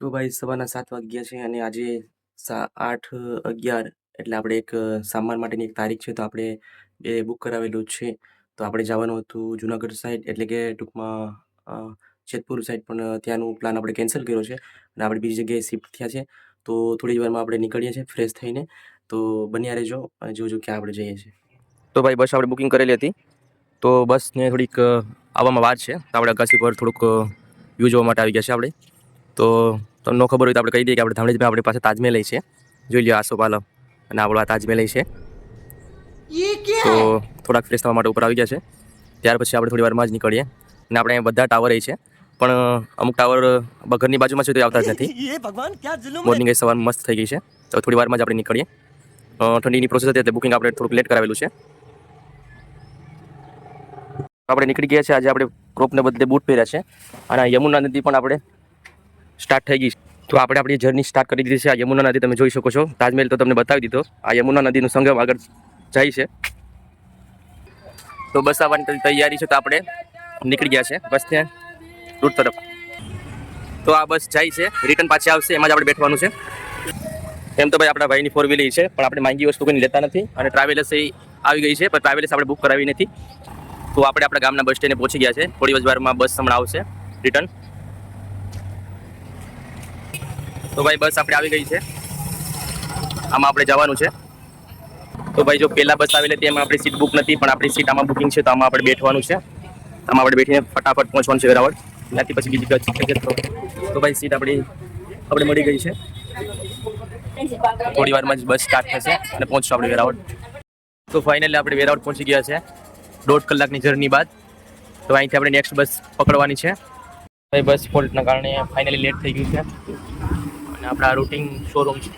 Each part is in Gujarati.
તો ભાઈ સવારના સાત વાગ્યા છે અને આજે સા, આઠ, અગિયાર એટલે આપણે એક સામાન માટેની એક તારીખ છે તો આપણે એ બુક કરાવેલું છે. તો આપણે જવાનું હતું જુનાગઢ સાઈડ એટલે કે ટૂંકમાં જેતપુર સાઈડ પણ ત્યાંનું પ્લાન આપણે કેન્સલ કર્યો છે અને આપણે બીજી જગ્યાએ શિફ્ટ થયા છે. તો થોડી જ વારમાં આપણે નીકળીએ છીએ ફ્રેશ થઈને. તો બન્યા રહેજો જોજો ક્યાં આપણે જઈએ છીએ. તો ભાઈ બસ આપણે બુકિંગ કરેલી હતી. તો બસને થોડીક આવવામાં વાત છે. તો આપણે અગાસી પર થોડુંક વ્યૂ જોવા માટે આવી ગયા છે આપણે. તો તમને ખબર હોય તો આપણે કહી દઈએ કે આપણે ધામણીજમાં આપણી પાસે તાજમહેલ છે. જોઈ લો આસોપાલ અને આપણો આ તાજમહેલ છે. તો થોડાક ફ્રેશ થવા માટે ઉપર આવી ગયા છે. ત્યાર પછી આપણે થોડી વારમાં જ નીકળીએ. અને આપણે અહીંયા બધા ટાવર એ છે. પણ અમુક ટાવર ઘરની બાજુમાં છે તો આવતા જ નથી. મોર્નિંગ સવાર મસ્ત થઈ ગઈ છે. તો થોડી વારમાં જ આપણે નીકળીએ. ઠંડીની પ્રોસેસ હતી એટલે બુકિંગ આપણે થોડુંક લેટ કરાવેલું છે. આપણે નીકળી ગયા છે. આજે આપણે ક્રોપને બદલે બૂટ પહેર્યા છે. અને યમુના નદી પણ આપણે સ્ટાર્ટ થઈ ગઈ તો આપણે આપણી જર્ની સ્ટાર્ટ કરી દીધી છે. આ યમુના નદી તમે જોઈ શકો છો. તાજમહેલ તો તમને બતાવી દીધો. આ યમુના નદીનું સંગમ આગળ જાય છે. તો બસ આવવાની તૈયારી છે તો આપણે નીકળી ગયા છે. બસ ત્યાં રૂટ તરફ. તો આ બસ જાય છે. રિટર્ન પાછી આવશે. એમાં જ આપણે બેઠવાનું છે. એમ તો ભાઈ આપણા ભાઈની ફોર વ્હીલર છે, પણ આપણે માંગી વસ્તુ કોઈ લેતા નથી અને ટ્રાવેલર્સ આવી ગઈ છે, પણ ટ્રાવેલર્સ આપણે બુક કરાવી નથી. તો આપણે આપણા ગામના બસ સ્ટેન્ડે પહોંચી ગયા છે. થોડી જ બસ હમણાં આવશે. રિટર્ન તો ભાઈ બસ આપણે આવી ગઈ છે. આમાં આપણે જવાનું છે. તો ભાઈ જો પહેલાં બસ આવેલી હતી, એમાં આપણી સીટ બુક નથી, પણ આપણી સીટ આમાં બુકિંગ છે, તો આમાં આપણે બેઠવાનું છે. આમાં આપણે બેઠીને ફટાફટ પહોંચવાનું છે વેરાવળ. ત્યાંથી પછી બીજી છે તો ભાઈ સીટ આપણી, આપણે મળી ગઈ છે. થોડી વારમાં જ બસ સ્ટાર્ટ થશે અને પહોંચશું આપણે વેરાવળ. તો ફાઇનલી આપણે વેરાવળ પહોંચી ગયા છે. દોઢ કલાકની જર્ની બાદ. તો અહીંથી આપણે નેક્સ્ટ બસ પકડવાની છે. બસ ફોલ્ટના કારણે ફાઇનલી લેટ થઈ ગયું છે. આપણા રૂટિંગ શોરૂમ છે.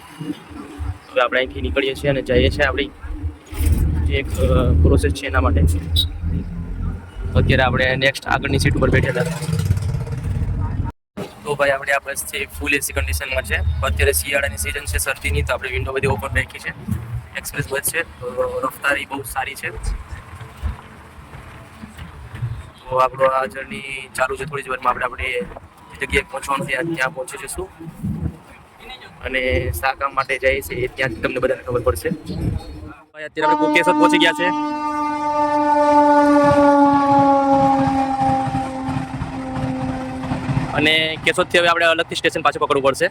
હવે આપણે અહીંથી નીકળીએ છીએ અને જઈએ છીએ આપણી જે એક પ્રોસેસ છે એના માટે. અત્યારે આપણે નેક્સ્ટ આગળની સીટ ઉપર બેઠેલા. તો ભાઈ, આપણે આ બસ છે ફૂલ એસી કન્ડિશનમાં છે, અત્યારે શિયાળાની સિઝન છે, શરદીની, તો આપણે વિન્ડો બધી ઓપન રાખી છે. એક્સપ્રેસ બસ છે, તો રફતારી બહુ સારી છે. તો આપણો આ જર્ની ચાલુ છે, થોડી જ વારમાં આપણે આપણે જગ્યાએ પહોંચવાનું છે, ત્યાં પહોંચી જઈશું. અને શા કામ માટે જઈએ છીએ એ ત્યાંથી તમને બધાને ખબર પડશે. અત્યારે આપણે કોકેશ્વર પહોંચી ગયા છે. અને કેશોદથી હવે આપણે અલગથી સ્ટેશન પાછું પકડવું પડશે.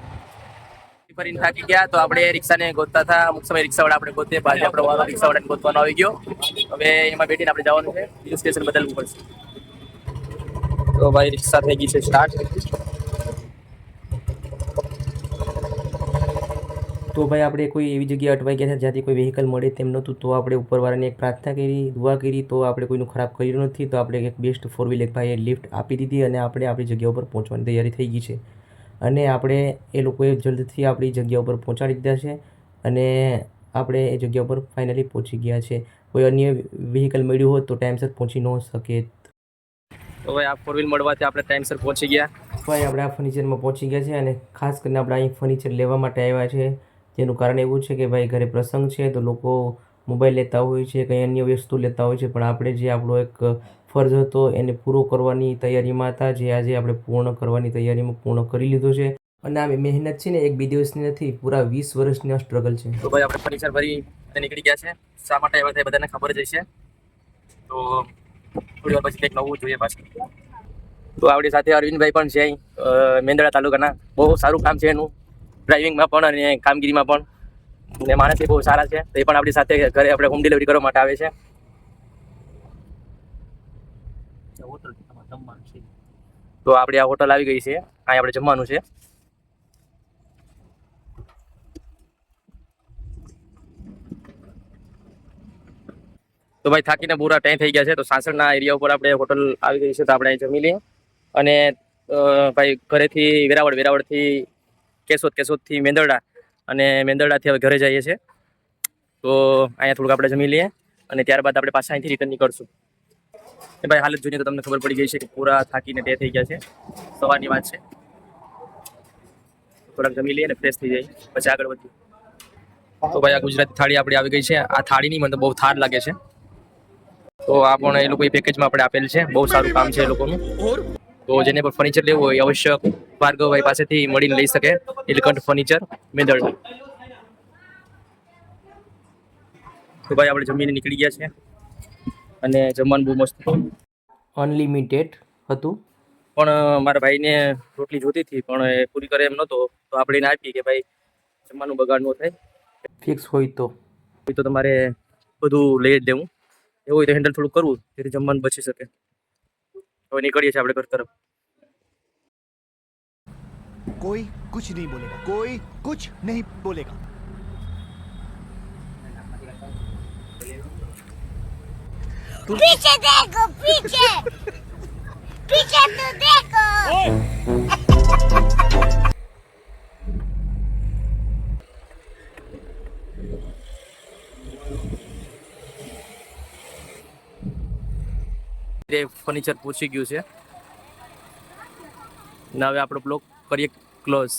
ફરીને થાકી ગયા તો આપણે રિક્ષાને ગોતતા હતા. અમુક સમય રિક્ષાવાળા આપણે ગોતે, બાજુ આપણો વાળો રિક્ષાવાળાને ગોતવાનો આવી ગયો. હવે એમાં બેઠીને આપણે જવાનું છે. બીજું સ્ટેશન બદલવું પડશે. તો ભાઈ, રિક્ષા થઈ ગઈ છે સ્ટાર્ટ તો ભાઈ આપણે કોઈ એવી જગ્યાએ અટવાઈ ગયા છે જ્યાંથી કોઈ વ્હીકલ મળે તેમ નહોતું તો આપણે ઉપરવાળાને એક પ્રાર્થના કરી દુઆ કરી તો આપણે કોઈનું ખરાબ કર્યું નથી તો આપણે એક બેસ્ટ ફોર વ્હીલ એક ભાઈએ લિફ્ટ આપી દીધી અને આપણે આપણી જગ્યા ઉપર પહોંચવાની તૈયારી થઈ ગઈ છે. અને આપણે એ લોકોએ જલ્દીથી આપણી જગ્યા ઉપર પહોંચાડી દીધા છે અને આપણે એ જગ્યા ઉપર ફાઇનલી પહોંચી ગયા છે. કોઈ અન્ય વ્હીકલ મળ્યું હોત તો ટાઈમસર પહોંચી ન શકે. તો ભાઈ આ ફોર વ્હીલ મળવાથી આપણે ટાઈમસર પહોંચી ગયા. ભાઈ આપણે આ ફર્નિચરમાં પહોંચી ગયા છે અને ખાસ કરીને આપણે અહીં ફર્નિચર લેવા માટે આવ્યા છે. જેનું કારણ એવું છે કે ભાઈ ઘરે પ્રસંગ છે તો લોકો મોબાઈલ લેતા હોય છે, કંઈ અન્ય વસ્તુ લેતા હોય છે, પણ આપણે જે આપણો એક ફરજ હતો એને પૂરો કરવાની તૈયારીમાં હતા, જે આજે આપણે પૂર્ણ કરવાની તૈયારીમાં પૂર્ણ કરી લીધો છે. અને આ મહેનત છે ને એક બે દિવસની નથી, પૂરા વીસ વર્ષની આ સ્ટ્રગલ છે. તો ભાઈ આપણે ફર્નિચર ભરી નીકળી ગયા છે. શા માટે આવ્યા તે બધાને ખબર જ હશે? તો થોડી વાર પછી કંઈક નવું જોઈએ પાછું. તો આપણી સાથે અરવિંદભાઈ પણ છે મેંદડા તાલુકાના. બહુ સારું કામ છે એનું. ડ્રાઇવિંગમાં પણ અને કામગીરીમાં પણ. ને માણસ એ બહુ સારા છે. તો પણ આપણી સાથે ઘરે આપણે હોમ ડિલિવરી કરવા માટે આવે છે. તો આપણી આ હોટલ આવી ગઈ છે. અહીં આપણે જમવાનું છે. તો ભાઈ થાકીને પૂરા ટાઈમ થઈ ગયા છે. તો સાસણના એરિયા ઉપર આપણે હોટલ આવી ગઈ છે. તો આપણે જમી લઈએ. અને ભાઈ ઘરેથી વેરાવળ, વેરાવળથી કેશોદ, કેશોદથી મેંદરડા અને મેંદરડાથી હવે ઘરે જઈએ છીએ. તો અહીંયા થોડુંક આપણે જમી લઈએ અને ત્યારબાદ આપણે પાછા અહીંથી રિટર્ન નીકળશું. ભાઈ હાલત જોઈએ તો તમને ખબર પડી ગઈ છે કે પૂરા થાકીને તે થઈ ગયા છે. સવારની વાત છે. થોડાક જમી લઈએ અને ફ્રેશ થઈ જાય પછી આગળ વધીએ. તો ભાઈ આ ગુજરાતી થાળી આપણી આવી ગઈ છે. આ થાળીની મને બહુ થાર લાગે છે. તો આ પણ એ લોકો પેકેજમાં આપણે આપેલ છે. બહુ સારું કામ છે એ લોકોનું. તો જેને પણ ફર્નિચર લેવું હોય આવશ્યક ભાર્ગવભાઈ પાસેથી મળીને લઈ શકે નીલકંઠ ફર્નિચર મેદળ. તો ભાઈ આપણે જમીને નીકળી ગયા છે અને જમવાનું બહુ મસ્ત હતું. અનલિમિટેડ હતું. પણ મારા ભાઈને રોટલી જોતી હતી પણ એ પૂરી કરે એમ નહોતો. તો આપણે એને આપી કે ભાઈ જમવાનું બગાડ ન થાય. ફિક્સ હોય તો. હોય તો તમારે બધું લઈ જ દેવું. એવું હોય તો હેન્ડલ થોડું કરવું જેથી જમવાનું બચી શકે. હવે નીકળીએ છીએ આપણે ઘર તરફ. कोई कुछ नहीं बोलेगा कोई कुछ नहीं बोलेगा पीछे देखो पीछे पीछे तो देखो તે ફર્નિચર પહોંચી ગયું છે ને હવે આપણો બ્લોક કરીએ ક્લોઝ